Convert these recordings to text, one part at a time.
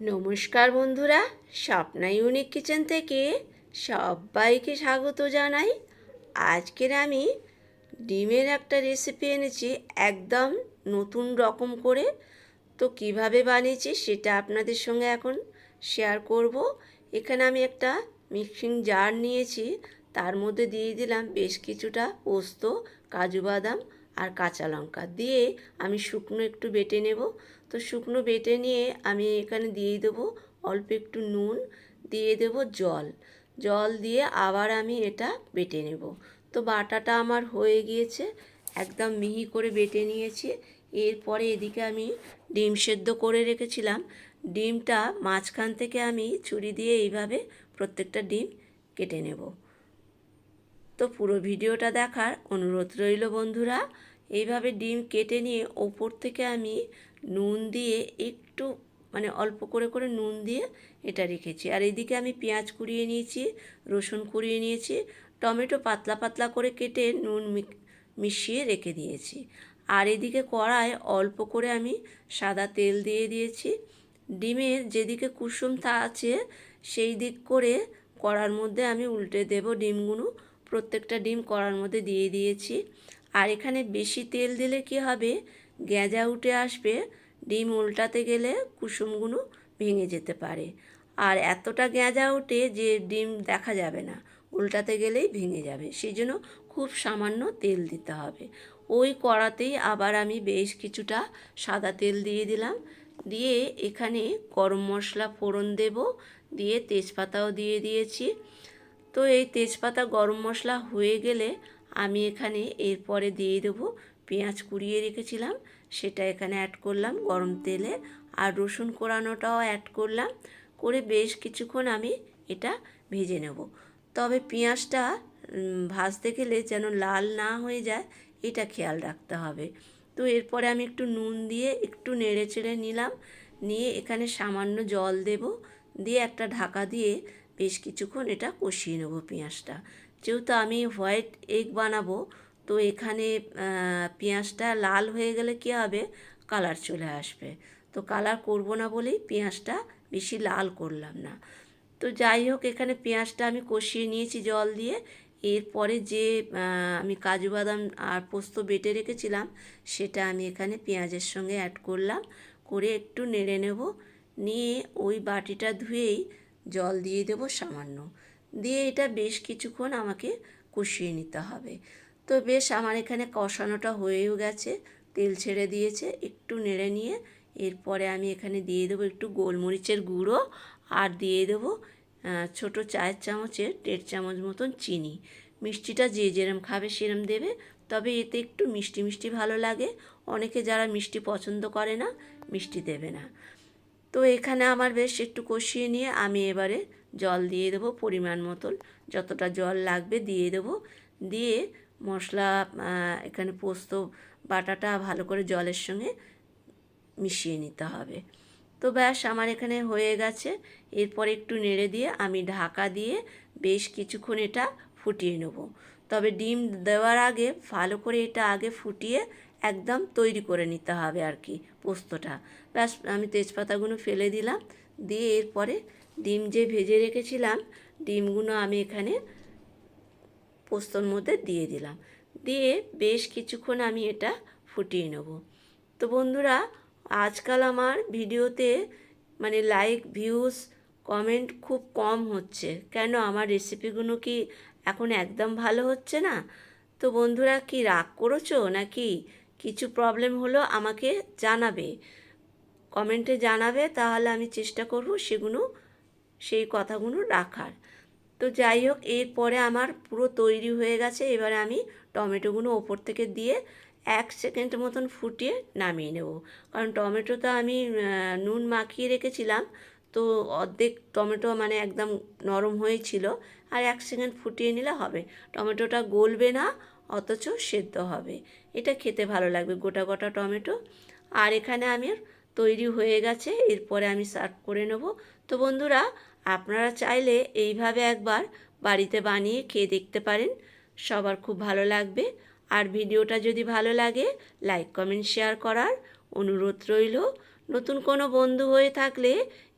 নমস্কার বন্ধুরা, Swapna unique kitchen থেকে সবাইকে স্বাগত জানাই। আজকের আমি ডিমের একটা রেসিপি এনেছি, একদম নতুন রকম করে। তো কীভাবে বানিয়েছি সেটা আপনাদের সঙ্গে এখন শেয়ার করব। এখানে আমি একটা মিক্সিং জার নিয়েছি, তার মধ্যে দিয়ে দিলাম বেশ কিছুটা পোস্ত, কাজু বাদাম আর কাঁচা লঙ্কা দিয়ে আমি শুকনো একটু বেটে নেব। তো শুকনো বেটে নিয়ে আমি এখানে দিয়ে দেবো অল্প একটু নুন, দিয়ে দেব জল। জল দিয়ে আবার আমি এটা বেটে নেব। তো বাটাটা আমার হয়ে গিয়েছে, একদম মিহি করে বেটে নিয়েছি। এরপরে এদিকে আমি ডিম সেদ্ধ করে রেখেছিলাম। ডিমটা মাঝখান থেকে আমি ছুরি দিয়ে এইভাবে প্রত্যেকটা ডিম কেটে নেব। তো পুরো ভিডিওটা দেখার অনুরোধ রইল বন্ধুরা। এইভাবে ডিম কেটে নিয়ে ওপর থেকে আমি নুন দিয়ে একটু মানে অল্প করে করে নুন দিয়ে এটা রেখেছি। আর এদিকে আমি পেঁয়াজ কুড়িয়ে নিয়েছি, রসুন কুড়িয়ে নিয়েছি, টমেটো পাতলা পাতলা করে কেটে নুন মিশিয়ে রেখে দিয়েছি। আর এদিকে কড়ায় অল্প করে আমি সাদা তেল দিয়ে দিয়েছি। ডিমের যেদিকে কুসুম তা আছে, সেই দিক করে কড়ার মধ্যে আমি উল্টে দেব ডিমগুলো। প্রত্যেকটা ডিম কড়ার মধ্যে দিয়ে দিয়েছি। আর এখানে বেশি তেল দিলে কি হবে? গেঁজা উঠে আসবে, ডিম উল্টাতে গেলে কুসুমগুলো ভেঙে যেতে পারে। আর এতটা গেঁজা ওঠে যে ডিম দেখা যাবে না, উল্টাতে গেলেই ভেঙে যাবে। সেই জন্য খুব সামান্য তেল দিতে হবে। ওই কড়াতেই আবার আমি বেশ কিছুটা সাদা তেল দিয়ে দিলাম। দিয়ে এখানে গরম মশলা ফোড়ন দেব, দিয়ে তেজপাতাও দিয়ে দিয়েছি। তো এই তেজপাতা গরম মশলা হয়ে গেলে আমি এখানে এরপরে দিয়ে দেবো পেঁয়াজ কুড়িয়ে রেখেছিলাম, সেটা এখানে অ্যাড করলাম গরম তেলে। আর রসুন কোরানোটাও অ্যাড করলাম, করে বেশ কিছুক্ষণ আমি এটা ভেজে নেব। তবে পেঁয়াজটা ভাজতে গেলে যেন লাল না হয়ে যায়, এটা খেয়াল রাখতে হবে। তো এরপরে আমি একটু নুন দিয়ে একটু নেড়ে চেড়ে নিলাম, নিয়ে এখানে সামান্য জল দেব, দিয়ে একটা ঢাকা দিয়ে বেশ কিছুক্ষণ এটা কষিয়ে নেব পেঁয়াজটা। যেহেতু আমি হোয়াইট এগ বানাবো, তো এখানে পেঁয়াজটা লাল হয়ে গেলে কী হবে? কালার চলে আসবে। তো কালার করব না বলেই পেঁয়াজটা বেশি লাল করলাম না। তো যাই হোক, এখানে পেঁয়াজটা আমি কষিয়ে নিয়েছি জল দিয়ে। এরপরে যে আমি কাজু বাদাম আর পোস্ত বেটে রেখেছিলাম, সেটা আমি এখানে পেঁয়াজের সঙ্গে অ্যাড করলাম। করে একটু নেড়ে নেব। নিয়ে ওই বাটিটা ধুয়েই জল দিয়ে দেবো সামান্য। দিয়ে এটা বেশ কিছুক্ষণ আমাকে কষিয়ে নিতে হবে। তো বেশ আমার এখানে কষানোটা হয়েও গেছে, তেল ছেড়ে দিয়েছে, একটু নেড়ে নিয়ে এরপরে আমি এখানে দিয়ে দেবো একটু গোলমরিচের গুঁড়ো আর দিয়ে দেবো ছোটো চায়ের চামচের দেড় চামচ মতন চিনি। মিষ্টিটা যে যেরম খাবে সেরম দেবে, তবে এতে একটু মিষ্টি মিষ্টি ভালো লাগে। অনেকে যারা মিষ্টি পছন্দ করে না, মিষ্টি দেবে না। তো এখানে আমার বেশ একটু কষিয়ে নিয়ে আমি এবারে জল দিয়ে দেবো পরিমাণ মতন। যতটা জল লাগবে দিয়ে দেবো। দিয়ে মশলা এখানে পোস্ত, বাটাটা ভালো করে জলের সঙ্গে মিশিয়ে নিতে হবে। তো ব্যাস, আমার এখানে হয়ে গেছে। এরপর একটু নেড়ে দিয়ে আমি ঢাকা দিয়ে বেশ কিছুক্ষণ এটা ফুটিয়ে নেব। তবে ডিম দেওয়ার আগে, ভালো করে এটা আগে ফুটিয়ে একদম তৈরি করে নিতে হবে আর কি পোস্তটা। ব্যাস, আমি তেজপাতাগুলো ফেলে দিলাম, দিয়ে এরপরে ডিম যে ভেজে রেখেছিলাম, ডিমগুলো আমি এখানে পোস্তর মধ্যে দিয়ে দিলাম। দিয়ে বেশ কিছুক্ষণ আমি এটা ফুটিয়ে নেব। তো বন্ধুরা, আজকাল আমার ভিডিওতে মানে লাইক ভিউজ কমেন্ট খুব কম হচ্ছে। কেন? আমার রেসিপিগুলো কি এখন একদম ভালো হচ্ছে না? তো বন্ধুরা, কি রাগ করেছ নাকি? কিছু প্রবলেম হলো আমাকে জানাবে। কমেন্টে জানাবে, তাহলে আমি চেষ্টা করব সেগুলো, সেই কথাগুলো রাখার। তো যাই হোক, এরপরে আমার পুরো তৈরি হয়ে গেছে, এবারে আমি টমেটোগুলো ওপর থেকে দিয়ে এক সেকেন্ড মতন ফুটিয়ে নামিয়ে নেব। কারণ টমেটো তো আমি নুন মাখিয়ে রেখেছিলাম, তো অর্ধেক টমেটো মানে একদম নরম হয়েছিল, আর এক সেকেন্ড ফুটিয়ে নিলে হবে। টমেটোটা গলবে না অথচ সেদ্ধ হবে। এটা খেতে ভালো লাগবে, গোটা গোটা টমেটো। আর এখানে আমি তৈরি হয়ে গেছে, এরপরে আমি সার্ভ করে নেব। তো বন্ধুরা, আপনারা চাইলে এইভাবে একবার বাড়িতে বানিয়ে খেয়ে দেখতে পারেন। সবার খুব ভালো লাগবে। আর ভিডিওটা যদি ভালো লাগে, লাইক, কমেন্ট, শেয়ার করার অনুরোধ রইল। নতুন কোনো বন্ধু হয়ে থাকলে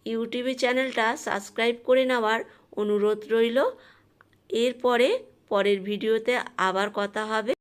ইউটিউবে চ্যানেলটা সাবস্ক্রাইব করে নেওয়ার অনুরোধ রইল। এরপরে পরের ভিডিওতে আবার কথা হবে।